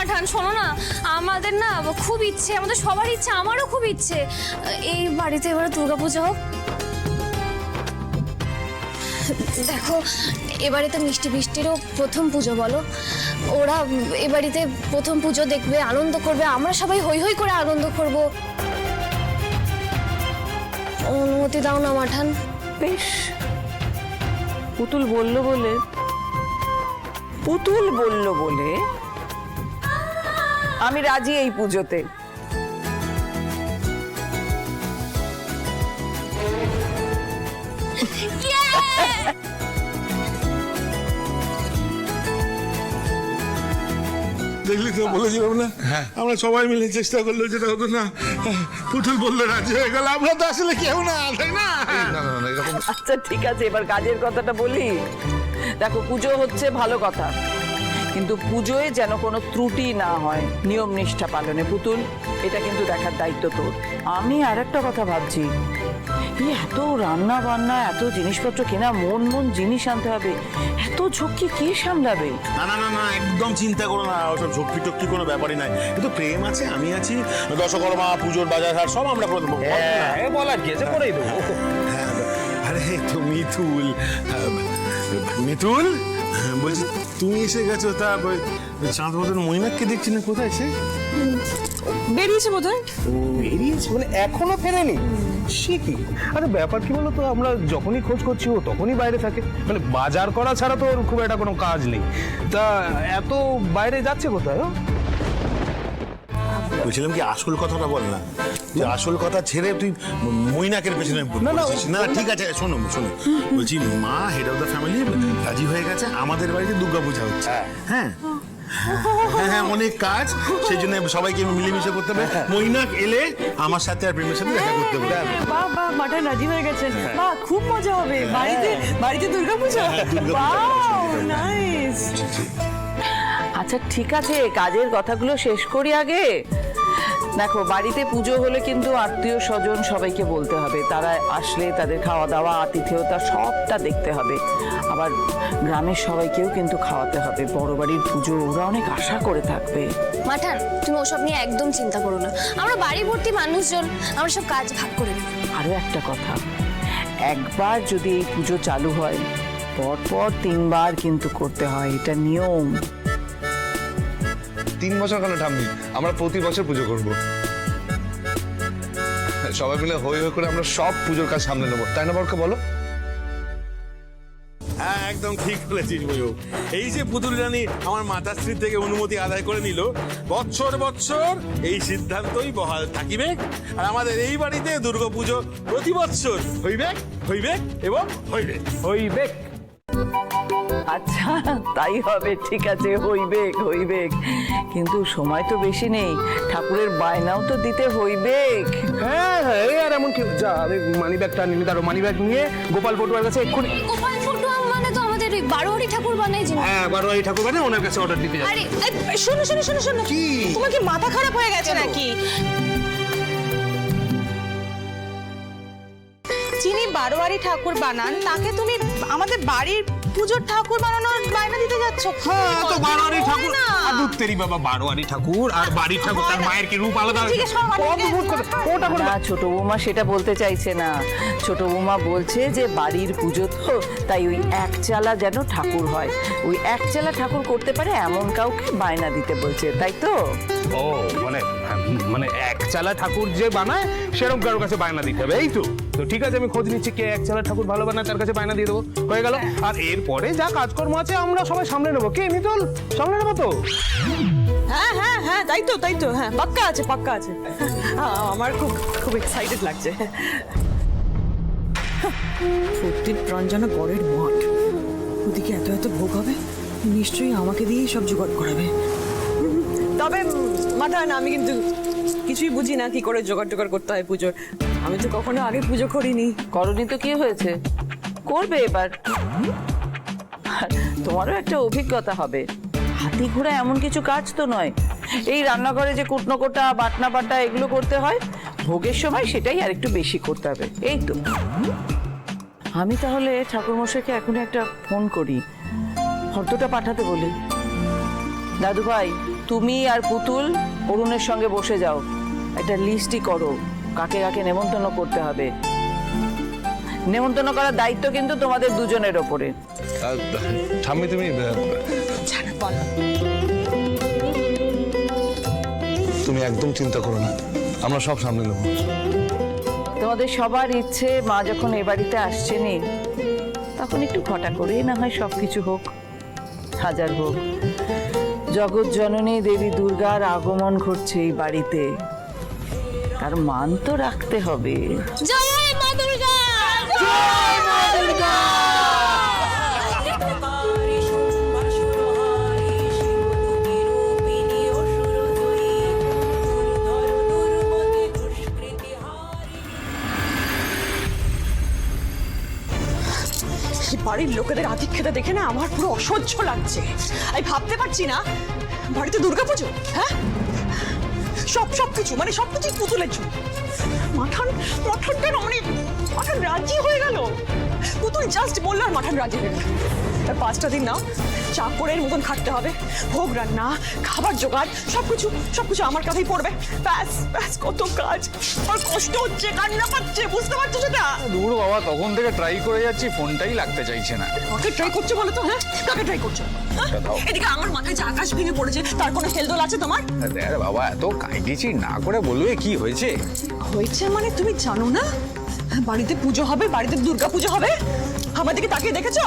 মাঠান শোনো না, আমাদের না খুব ইচ্ছে, আমাদের সবার ইচ্ছে, আমারও খুব ইচ্ছে। এই বাড়িতে এবারে দুর্গাপূজা হোক। দেখো এবারে তো মিষ্টি বৃষ্টিরও প্রথম পুজো বলো। ওরা এ বাড়িতে প্রথম পুজো দেখবে, আনন্দ করবে, আমরা সবাই হই হই করে আনন্দ করব। অনুমতি দাও না মাঠান বেশ। পুতুল বলল বলে, পুতুল বলল বলে আমি রাজি এই পুজোতে। দেখলি তো বলেছিলাম না আমরা সবাই মিলে চেষ্টা করল যেটা হতো না পুতুল বলল রাজি হয়ে গেল। আমরা তো আসলে কেউ না তাই না? আচ্ছা ঠিক আছে এবার কাজের কথাটা বলি। দেখো পুজো হচ্ছে ভালো কথা। কিন্তু পুজোয় যেন কোনো ত্রুটি না হয় নিয়ম নিষ্ঠা পালনে। পুতুল এটা কিন্তু দেখার দায়িত্ব তোর। আমি আর একটা কথা ভাবছি। এই এত রান্না বান্না এত জিনিসপত্র কেনা মন মন জিনিস আনতে হবে এত ঝক্কি কে সামলাবে? না না না না একদম চিন্তা করো না ওসব ঝক্কি টক্কি কোনো ব্যাপারই নাই। কিন্তু প্রেম আছে আমি আছি দশকর্মা পুজোর বাজার হাট সব আমরা করে দেবো। হ্যাঁ বলার কি আছে করেই দেবো। হ্যাঁ, আরে তো মিতুল আহ, মিতুল বলছি তুমি এসে গেছো তা ওই চাঁদ মতন মৈনাককে দেখছি না কোথায় সে? বেরিয়েছে বোধ হয় বেরিয়েছে মানে এখনও ফেরেনি? সে কি? আরে ব্যাপার কি বলতো আমরা যখনই খোঁজ করছি ও তখনই বাইরে থাকে। মানে বাজার করা ছাড়া তো ওর খুব একটা কোনো কাজ নেই। তা এত বাইরে যাচ্ছে কোথায় ও? বলছিলাম কি আসল কথাটা বল না। তুই আসল কথা ছেড়ে তুই মৈনাকের পেছনে না, না, পড়েছিস। না ঠিক আছে শোনো শোনো। বলছি মা হেড অফ দ্য ফ্যামিলি রাজি হয়ে গেছে আমাদের বাড়িতে দুর্গা পূজা হচ্ছে। হ্যাঁ। হ্যাঁ। হ্যাঁ অনেক কাজ সেই জন্য সবাইকে মিলেমিশে করতে হবে মৈনাক এলে আমার সাথে আর প্রেমের সাথে দেখা করতে হবে বাহ বাহ মাঠান রাজি হয়ে গেছে। বাহ খুব মজা হবে। বাড়িতে বাড়িতে দুর্গাপূজা? বাহ নাইস আচ্ছা ঠিক আছে কাজের কথাগুলো শেষ করি আগে। দেখো বাড়িতে পুজো হলে কিন্তু আত্মীয় স্বজন সবাইকে বলতে হবে। তারা আসলে তাদের খাওয়া দাওয়া আতিথেয়তা সবটা দেখতে হবে। আবার গ্রামের সবাইকেও কিন্তু খাওয়াতে হবে। বড় বাড়ির পুজো ওরা অনেক আশা করে থাকবে। মাঠান তুমি ওসব নিয়ে একদম চিন্তা করো না। আমরা বাড়ি ভর্তি মানুষজন আমরা সব কাজ ভাগ করে নেব। আরও একটা কথা একবার যদি এই পুজো চালু হয় পরপর তিনবার কিন্তু করতে হয় এটা নিয়ম। তিন বছর কেন ঠাম্মি? আমরা প্রতি বছর পুজো করব। সবাই মিলে হই হই করে আমরা সব পুজোর কাজ সামনে নেব। তাই না বরকে বলো? হ্যাঁ একদম ঠিক বলেছিস বইও। এই যে পুতুল রানী আমার মাতাশ্রী থেকে অনুমতি আদায় করে নিল বছর বছর এই সিদ্ধান্তই বহাল থাকিবে। আর আমাদের এই বাড়িতে দুর্গাপুজো প্রতি বছর। হইবে হইবে এবং হইবে। ওই বেক আচ্ছা তাই হবে ঠিক আছে হইবে হইবে। কিন্তু সময় তো বেশি নেই ঠাকুরের বায়নাও তো দিতে হইবে। হ্যাঁ হ্যাঁ এই আর এমন কি যা মানি ব্যাগটা নিয়ে দাঁড়ো মানি ব্যাগ নিয়ে গোপাল পটুয়ার কাছে এক্ষুনি গোপাল পটুয়া মানে তো আমাদের ওই বারোয়ারি ঠাকুর বানাই যিনি। হ্যাঁ বারো এই ঠাকুর মানে ওনার কাছে অর্ডার দিতে যাবে আরে শোনো শোনো শোনো শোনো। কি? তোমার কি মাথা খারাপ হয়ে গেছে নাকি? যিনি বারোয়ারি ঠাকুর বানান তাকে তুমি আমাদের বাড়ির পুজোর ঠাকুর বানানোর বায়না দিতে যাচ্ছ? হ্যাঁ তো বারোয়ারি ঠাকুর। না। আদুর তেরি বাবা বারোয়ারি ঠাকুর আর বাড়ির ঠাকুর তার মায়ের কি রূপ আলাদা ঠিক আছে, সব আলাদা। অদ্ভুত কথা। ও ঠাকুর। না ছোট বৌমা সেটা বলতে চাইছে না। ছোট বৌমা বলছে যে বাড়ির পুজো তো তাই ওই একচালা যেন ঠাকুর হয়। ওই একচালা ঠাকুর করতে পারে এমন কাউকে বায়না দিতে বলছে তাই তো? ও মানে মানে এক চালা ঠাকুর যে বানায় সেরকম কারোর কাছে বায়না দিতে হবে এই তো? তো ঠিক আছে, আমি খোঁজ নিচ্ছি কে এক চালা ঠাকুর ভালো বানায়, তার কাছে বায়না দিয়ে দেবো। হয়ে গেল। আর এরপরে যা কাজকর্ম আছে, আমরা সবাই সামলে নেব। কে, মিতল? সামলে নেব তো? হ্যাঁ হ্যাঁ হ্যাঁ তাই তো তাই তো হ্যাঁ পাক্কা আছে পাক্কা আছে। আমার খুব খুব এক্সাইটেড লাগছে। সত্যির প্রাণ যেন পরের মঠ। ওদিকে এত এত ভোগ হবে, নিশ্চয়ই আমাকে দিয়েই সব জোগাড় করাবে। তবে মাথা না, আমি কিন্তু কিছুই বুঝি না কি করে জোগাড় টোগাড় করতে হয় পুজোর। আমি তো কখনো আগে পুজো করিনি। করনি তো কি হয়েছে? করবে এবার। তোমারও একটা অভিজ্ঞতা হবে। হাতি ঘোড়া এমন কিছু কাজ তো নয়। এই রান্নাঘরে যে কুটনো কোটা বাটনা বাটা এগুলো করতে হয়, ভোগের সময় সেটাই আর একটু বেশি করতে হবে। এই তো। আমি তাহলে ঠাকুরমশাইকে এখন একটা ফোন করি। ফটোটা পাঠাতে বলি। দাদু ভাই তুমি আর পুতুল অরুণের সঙ্গে বসে যাও। একটা লিস্টই করো কাকে কাকে নেমন্তন্ন করতে হবে। নেমন্তন্ন করার দায়িত্ব কিন্তু তোমাদের দুজনের ওপরে। ঠাম্মি তুমি তুমি একদম চিন্তা করো না। আমরা সব সামনে নেব। তোমাদের সবার ইচ্ছে মা যখন এ বাড়িতে আসছেনই তখন একটু ঘটা করেই না হয় সব কিছু হোক হাজার হোক। জগৎ জননী দেবী দুর্গার আগমন ঘটছে এই বাড়িতে। তার মান তো রাখতে হবে। জয় মা দুর্গা! এই বাড়ির লোকেদের আধিক্যতা দেখে না আমার পুরো অসহ্য লাগছে। আমি ভাবতে পারছি না। বাড়িতে দুর্গাপুজো? হ্যাঁ? সব সব কিছু মানে সব কিছুই পুতুলের জন্য। মাঠান, মাঠানটা অনেক, মাঠান রাজি হয়ে গেল। পুতুল জাস্ট বলল আর মাঠান রাজি হয়ে গেল পাঁচটা দিন না চাকরের মতন খাটতে হবে। ভোগ রান্না খাবার জোগাড় সবকিছু সবকিছু আমার কাছেই পড়বে। ব্যাস ব্যাস কত কাজ। আর কষ্ট হচ্ছে কান্না পাচ্ছে বুঝতে পারছ সেটা দূর বাবা তখন থেকে ট্রাই করে যাচ্ছি ফোনটাই লাগতে চাইছে না। কাকে ট্রাই করছ বলো তো হ্যাঁ? কাকে ট্রাই করছ? হ্যাঁ? এদিকে আমার মাথায় যে আকাশ ভেঙে পড়েছে তার কোনো হেলদোল আছে তোমার? দেখ বাবা এত কাইটিচি না করে বলবে কি হয়েছে? হয়েছে মানে তুমি জানো না? বাড়িতে পুজো হবে, বাড়িতে দুর্গা পুজো হবে। আমার দিকে তাকিয়ে দেখেছ?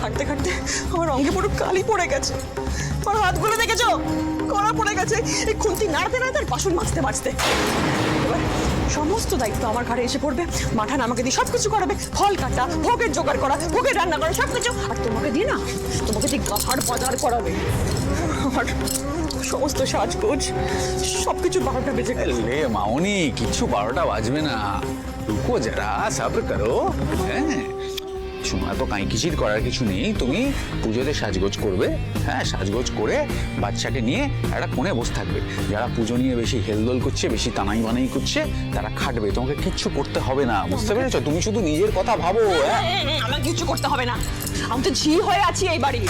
খাটতে খাটতে আমার অঙ্গে পুরো কালি পড়ে গেছে। আমার হাতগুলো দেখেছ? কড়া পড়ে গেছে। এই খুন্তি নাড়তে নাড়তে আর বাসন মাজতে মাজতে। এবার সমস্ত দায়িত্ব আমার ঘাড়ে এসে পড়বে। মাঠান আমাকে দিয়ে সব কিছু করাবে। ফল কাটা, ভোগের জোগাড় করা, ভোগের রান্না করা সব কিছু আর তোমাকে দিয়ে না, তোমাকে দিয়ে গাহার বাজার করাবে। আমার সমস্ত সাজগোজ সব কিছু বারোটা বেজে গেল। লে মাউনি কিছু বারোটা বাজবে না। রুকো যারা সাবর করো। হ্যাঁ শোনো এত কাঁইকিচির করার কিছু নেই। তুমি পুজোতে সাজগোজ করবে। হ্যাঁ সাজগোজ করে বাচ্চাকে নিয়ে একটা কোণে বসে থাকবে। যারা পুজো নিয়ে বেশি হেলদোল করছে বেশি তানাই বানাই করছে তারা খাটবে। তোমাকে কিচ্ছু করতে হবে না বুঝতে পেরেছ? তুমি শুধু নিজের কথা ভাবো হ্যাঁ? আমার কিছু করতে হবে না। আমি তো ঝি হয়ে আছি এই বাড়ি।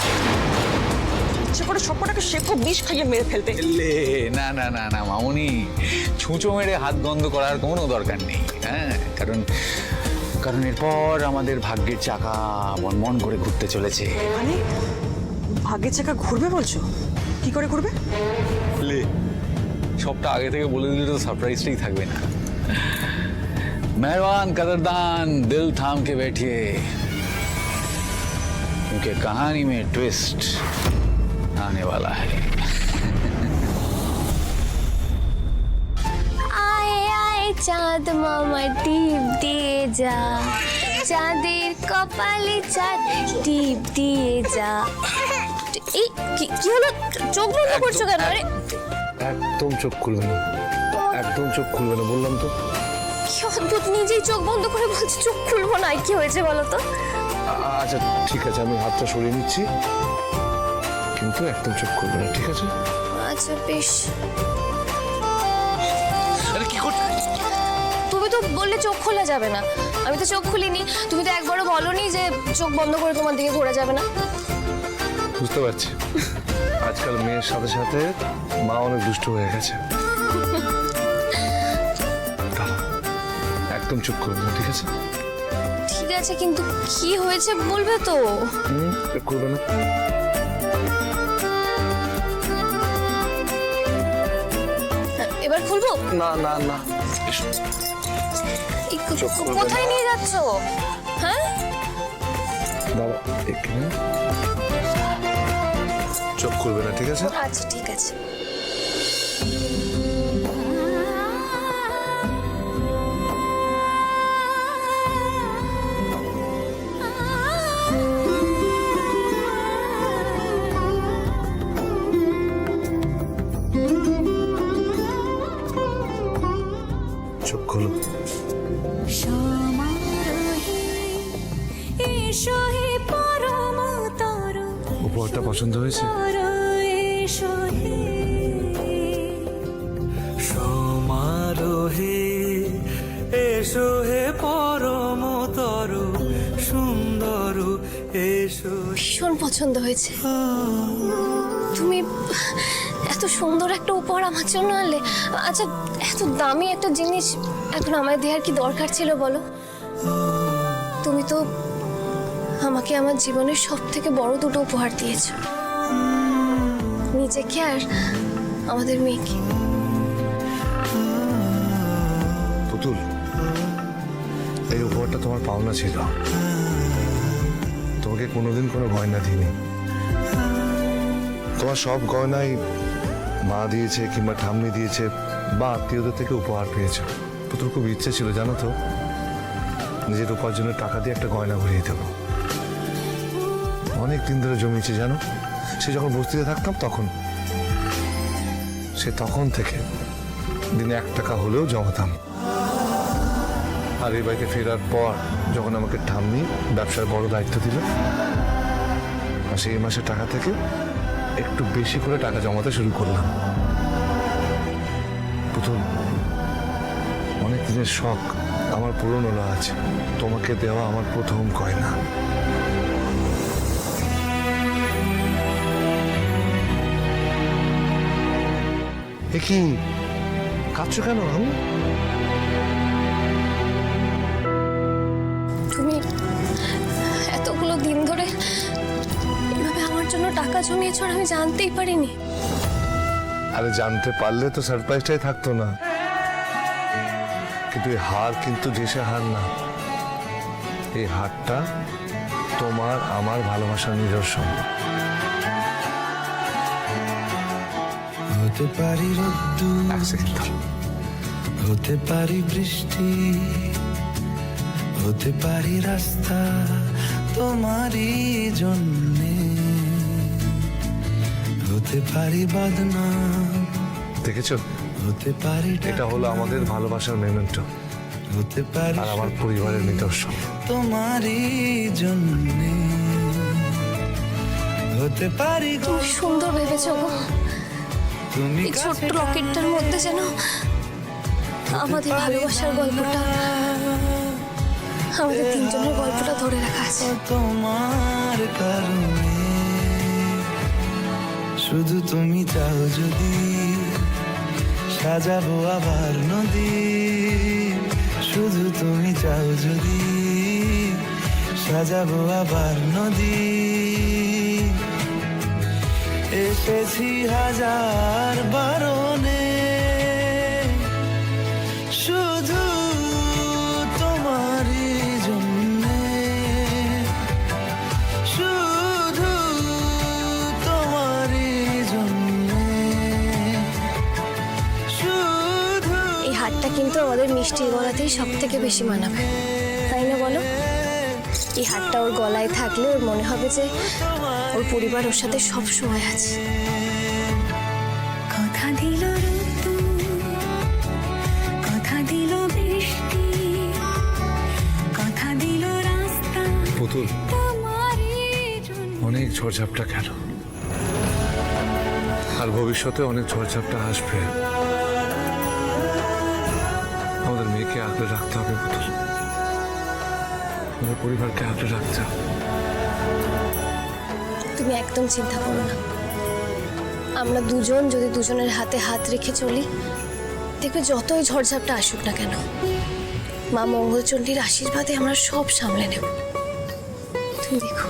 ইচ্ছে করে সবকটাকে শেখো বিষ খাইয়ে মেরে ফেলতে লে না না না না মামুনি ছুঁচো মেরে হাত বন্ধ করার কোনো দরকার নেই হ্যাঁ কারণ কারণ এরপর আমাদের ভাগ্যের চাকা বনমন করে ঘুরতে চলেছে মানে ভাগ্যের চাকা ঘুরবে বলছো কি করে ঘুরবে লে সবটা আগে থেকে বলে দিলে তো সারপ্রাইজটাই থাকবে না मेहरबान कदरदान दिल थाम के बैठिए क्योंकि कहानी में ट्विस्ट आने वाला है আয় আয় চাঁদ মামা টিপ দিয়ে যা চাঁদের কপালে চাঁদ টিপ দিয়ে যা এই কি কি হলো চোখ বন্ধ করছো কেন আরে একদম চোখ খুলবে না একদম চোখ খুলবে না বললাম তো কি অদ্ভুত নিজেই চোখ বন্ধ করে বলছে চোখ খুলবো না কি হয়েছে বলো তো আ- আচ্ছা ঠিক আছে আমি হাতটা সরিয়ে নিচ্ছি কিন্তু একদম চোখ খুলবে না ঠিক আছে? আচ্ছা বেশ। আরে কি তুমি তো বললে চোখ খোলা যাবে না। আমি তো চোখ খুলিনি। তুমি তো একবারও বলনি যে চোখ বন্ধ করে তোমার দিকে ঘোরা যাবে না। বুঝতে পারছি। আজকাল মেয়ের সাথে সাথে মা অনেক দুষ্ট হয়ে গেছে। একদম চুপ করবে না ঠিক আছে? ঠিক আছে কিন্তু কি হয়েছে বলবে তো? করবে না। এবার না না না। কোথায় নিয়ে যাচ্ছ? হ্যাঁ? বাবা এখানে। চোখ খুলবে না ঠিক আছে? আচ্ছা ঠিক আছে। পছন্দ হয়েছে? সমারোহে এসো হে পরমতর সুন্দর এসো। ভীষণ পছন্দ হয়েছে। তুমি এত এত সুন্দর একটা উপহার আমার জন্য আনলে। আচ্ছা এত দামি একটা জিনিস এখন আমায় দেওয়ার কি দরকার ছিল বলো? তুমি তো আমাকে আমার জীবনের সব থেকে বড় দুটো উপহার দিয়েছ। নিজেকে আর আমাদের মেয়েকে। পুতুল, এই উপহারটা তোমার পাওনা ছিল। তোমাকে কোনোদিন কোনো গয়না দিইনি। তোমার সব গয়নাই মা দিয়েছে কিংবা ঠাম্মি দিয়েছে বা আত্মীয়দের থেকে উপহার পেয়েছ। পুতুল খুব ইচ্ছে ছিল, জানো তো? নিজের উপার্জনের টাকা দিয়ে একটা গয়না ঘুরিয়ে দেবো। অনেক দিন ধরে জমিয়েছে, জানো? সে যখন বস্তিতে থাকতাম তখন, সে তখন থেকে দিনে এক টাকা হলেও জমাতাম। আর এই বাড়িতে ফেরার পর যখন আমাকে ঠাম্মি ব্যবসার বড় দায়িত্ব দিল, আর সেই মাসের টাকা থেকে একটু বেশি করে টাকা জমাতে শুরু করলাম। প্রথম, অনেক দিনের শখ আমার পূরণ হলো আজ। তোমাকে দেওয়া আমার প্রথম গয়না। কি? কাঁদছো কেন আমি তুমি এতগুলো দিন ধরে এভাবে আমার জন্য টাকা জমিয়েছো আর আমি জানতেই পারিনি। আরে জানতে পারলে তো সারপ্রাইজটাই থাকতো না। কিন্তু এই হার কিন্তু দেশে হার না। এই হারটা তোমার আমার ভালোবাসার নিদর্শন। হতে পারি দাও। হতে পারি বৃষ্টি হতে পারি রাস্তা তোমারই জন্যে। হতে পারি বাদনা দেখেছ? হতে পারি এটা হলো আমাদের ভালোবাসার মেমেন্ট হতে পারি আর আমার পরিবারের নিদর্শন। তোমারই জন্যে। হতে পারি তুমি সুন্দর ভেবেছো গো। এই ছোট্ট লকেটটার মধ্যে যেন আমাদের ভালোবাসার গল্পটা আমাদের তিনজনের গল্পটা ধরে রাখা আছে। তোমার কারণে শুধু তুমি চাও যদি সাজাবো আবার নদী। শুধু তুমি চাও যদি সাজাবো আবার নদী। এসেছি হাজার বারণে। শুধু তোমারই জন্যে। শুধু তোমারই শুধু এই হারটা কিন্তু আমাদের মিষ্টি গলাতেই সব থেকে বেশি মানাবে। এই হাতটা ওর গলায় থাকলে ওর মনে হবে যে ওর পরিবার ওর সাথে সব সময় আছে। কথা দিল ঋতু কথা দিল বৃষ্টি কথা দিল রাস্তা। পুতুল অনেক ঝড়ঝাপটা গেল আর ভবিষ্যতে অনেক ঝড়ঝাপটা আসবে। আমাদের মেয়েকে আগলে রাখতে হবে পুতুল। আমাদের পরিবারকে হাতে রাখতে তুমি একদম চিন্তা করো না। আমরা দুজন যদি দুজনের হাতে হাত রেখে চলি, দেখবে যতই ঝড়ঝাপটা আসুক না কেন, মা মঙ্গলচণ্ডীর আশীর্বাদে আমরা সব সামলে নেব। তুমি দেখো।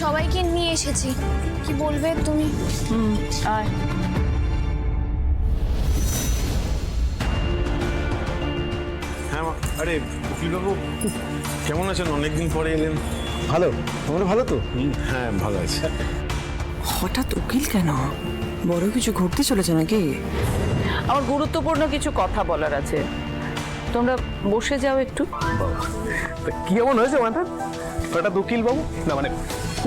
সবাইকে নিয়ে এসেছি। কি বলবে তুমি? আয়। হ্যাঁ মা আরে উকিলবাবু কেমন আছেন? অনেকদিন পরে এলেন। ভালো। তোমরা ভালো তো? হ্যাঁ ভালো আছি। হঠাৎ উকিল কেন? বড় কিছু ঘটতে চলেছে নাকি? আমার গুরুত্বপূর্ণ কিছু কথা বলার আছে। তোমরা বসে যাও একটু। কি এমন হয়েছে মাথা? হঠাৎ উকিল বাবু না মানে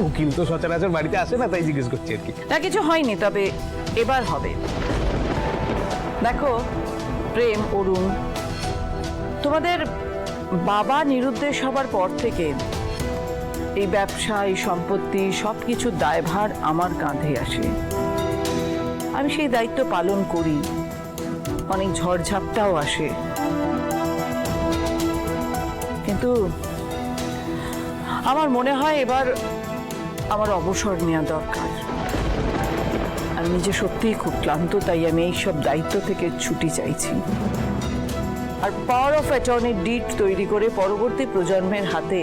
উকিল তো সচরাচর বাড়িতে আসে না, তাই জিজ্ঞেস করছি আর কি। তা কিছু হয়নি, তবে এবার হবে। দেখো, প্রেম, অরুণ, তোমাদের বাবা নিরুদ্দেশ হবার পর থেকে এই ব্যবসা, এই সম্পত্তি সব কিছুর দায়ভার আমার কাঁধে আসে। আমি সেই দায়িত্ব পালন করি, অনেক ঝড়ঝাপটাও আসে। কিন্তু আমার মনে হয় এবার আমার অবসর নেওয়া দরকার। আমি নিজে সত্যিই খুব ক্লান্ত, তাই আমি এইসব দায়িত্ব থেকে ছুটি চাইছি। আর পাওয়ার অফ অ্যাটর্নির ডিট তৈরি করে পরবর্তী প্রজন্মের হাতে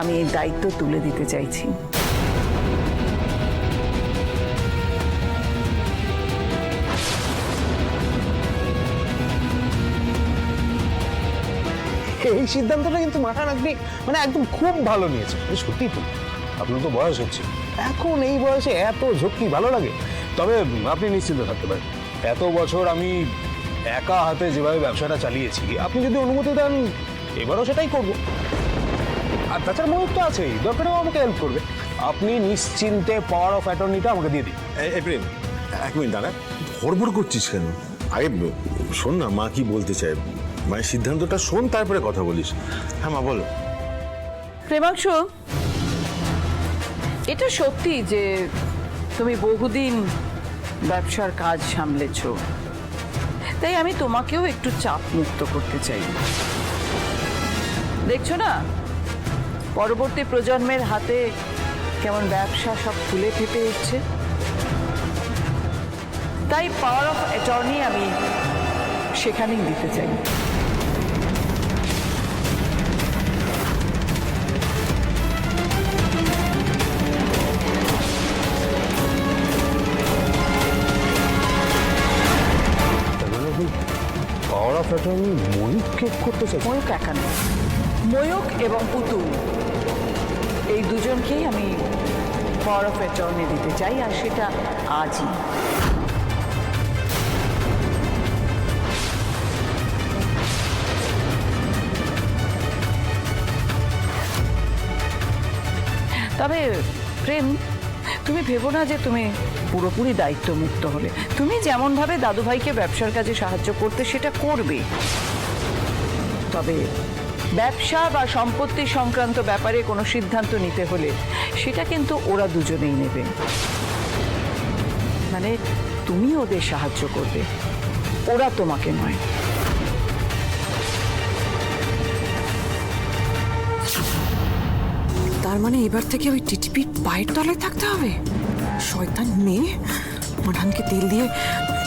আমি এই দায়িত্ব তুলে দিতে চাইছি। এই সিদ্ধান্তটা কিন্তু মাথা রাখবি মানে একদম খুব ভালো নিয়েছে মানে সত্যি তো আপনার তো বয়স হচ্ছে। এখন এই বয়সে এত ঝক্কি ভালো লাগে। তবে আপনি নিশ্চিন্ত থাকতে পারেন। এত বছর আমি একা হাতে যেভাবে ব্যবসাটা চালিয়েছি আপনি যদি অনুমতি দেন এবারও সেটাই করব। আর তাছাড়া ময়ূর তো আছেই দরকারেও আমাকে হেল্প করবে। আপনি নিশ্চিন্তে পাওয়ার অফ অ্যাটর্নিটা আমাকে দিয়ে দিন। প্রেম এক মিনিট দাঁড়া। হড়বড় করছিস কেন? আগে শোন না মা কি বলতে চায়। মায়ের সিদ্ধান্তটা শোন তারপরে কথা বলিস। হ্যাঁ মা বলো। প্রেমাংশু এটা সত্যি যে তুমি বহুদিন ব্যবসার কাজ সামলেছ। তাই আমি তোমাকেও একটু চাপ মুক্ত করতে চাই। দেখছ না? পরবর্তী প্রজন্মের হাতে কেমন ব্যবসা সব ফুলে ফেপে উঠছে তাই পাওয়ার অফ অ্যাটর্নি আমি সেখানেই দিতে চাই। পাওয়ার অফ অ্যাটর্নি করতে চাই। ময়ূক একা নয়। ময়ূক এবং পুতুল এই দুজনকেই আমি অফ অ্যাটর্নি দিতে চাই, আর সেটা আজই। তবে প্রেম তুমি ভেবো না যে তুমি পুরোপুরি দায়িত্ব মুক্ত হলে। তুমি যেমনভাবে দাদুভাইকে ব্যবসার কাজে সাহায্য করতে সেটা করবে। তবে ব্যবসা বা সম্পত্তি সংক্রান্ত ব্যাপারে কোনো সিদ্ধান্ত নিতে হলে সেটা কিন্তু ওরা দুজনেই নেবে। মানে তুমি ওদের সাহায্য করবে, ওরা তোমাকে নয়। তার মানে এবার থেকে ওই টিটিপির পায়ের তলায় থাকতে হবে। শয়তান মেয়ে মাঠানকে তেল দিয়ে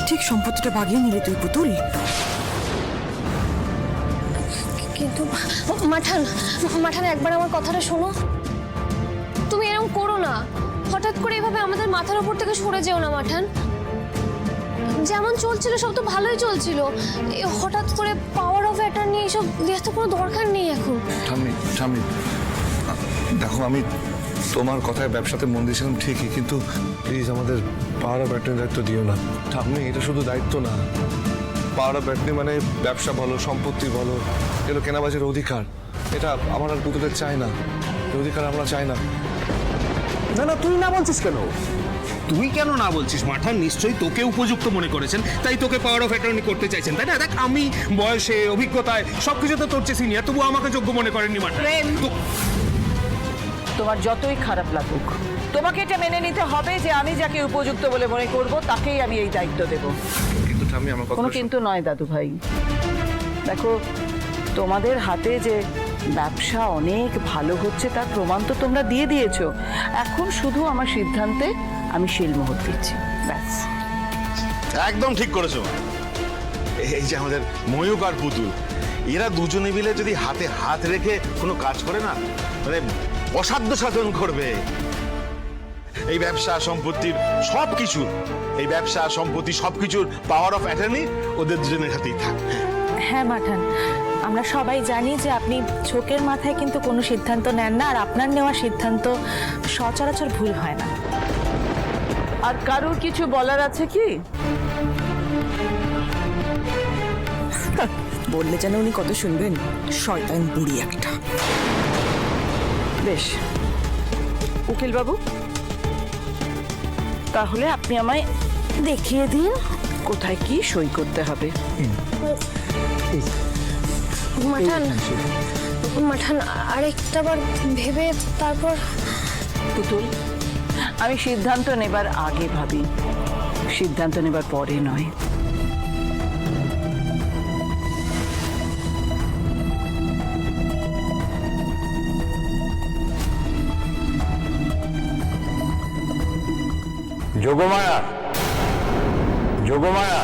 ঠিক সম্পত্তিটা বাগিয়ে নিলে তুই পুতুল। কিন্তু মাঠান মাঠান একবার আমার কথাটা শোনো। তুমি এরকম করো না। হঠাৎ করে এভাবে আমাদের মাথার উপর থেকে সরে যেও না মাঠান। যেমন চলছিল সব তো ভালোই চলছিল। এ হঠাৎ করে পাওয়ার অফ অ্যাটর্নি এসব দেওয়ার তো কোনো দরকার নেই এখন। ঠাম্মি ঠাম্মি দেখো আমি তোমার কথায় ব্যবসাতে মন দিয়েছিলাম ঠিকই কিন্তু প্লিজ আমাদের পাওয়ার অফ ব্যাটারি দায়িত্ব দিও না। ঠাম্মি এটা শুধু দায়িত্ব না। পাওয়ার অফ ব্যাটারি মানে ব্যবসা বলো সম্পত্তি বলো এগুলো কেনাবাজির অধিকার। এটা আমার আর পুতুলের চাই না। এই অধিকার আমরা চাই না। না না তুই না বলছিস কেন? তুই কেন না বলছিস? মাঠান নিশ্চয়ই তোকে উপযুক্ত মনে করেছেন তাই তোকে পাওয়ার অফ অ্যাটর্নি করতে চাইছেন তাই না? দেখ আমি বয়সে অভিজ্ঞতায় সবকিছুতে তোর চেয়ে সিনিয়র তবু আমাকে যোগ্য মনে করেননি মাঠান। তো- তোমার যতই খারাপ লাগুক। তোমাকে এটা মেনে নিতে হবে যে আমি যাকে উপযুক্ত বলে মনে করব তাকেই আমি এই দায়িত্ব দেব। কিন্তু ঠাম্মি আমার কথা কোনো কিন্তু নয় দাদু ভাই। দেখো তোমাদের হাতে যে ব্যবসা অনেক ভালো হচ্ছে তার প্রমাণ তো তোমরা দিয়ে দিয়েছ। এখন শুধু আমার সিদ্ধান্তে আমি শিলমোহর দিচ্ছি ব্যাস। একদম ঠিক করেছ। এই যে আমাদের ময়ূক আর পুতুল এরা দুজনে মিলে যদি হাতে হাত রেখে কোনো কাজ করে না মানে অসাধ্য সাধন করবে। এই ব্যবসা সম্পত্তির সব কিছু এই ব্যবসা সম্পত্তি সব কিছুর পাওয়ার অফ অ্যাটর্নি ওদের দুজনের হাতেই থাক। হ্যাঁ মাঠান। আমরা সবাই জানি যে আপনি ছোকের মাথায় কিন্তু কোনো সিদ্ধান্ত নেন না আর আপনার নেওয়া সিদ্ধান্ত সচরাচর ভুল হয় না। আর কারোর কিছু বলার আছে কি? বললে যেন উনি কত শুনবেন। শয়তান বুড়ি একটা। বেশ। উকিল বাবু তাহলে আপনি আমায় দেখিয়ে দিন কোথায় কি সই করতে হবে। মাঠান মাঠান আরেকটা বার ভেবে তারপর পুতুল আমি সিদ্ধান্ত নেবার আগে ভাবি। সিদ্ধান্ত নেবার পরে নয়। যোগমায়া যোগমায়া।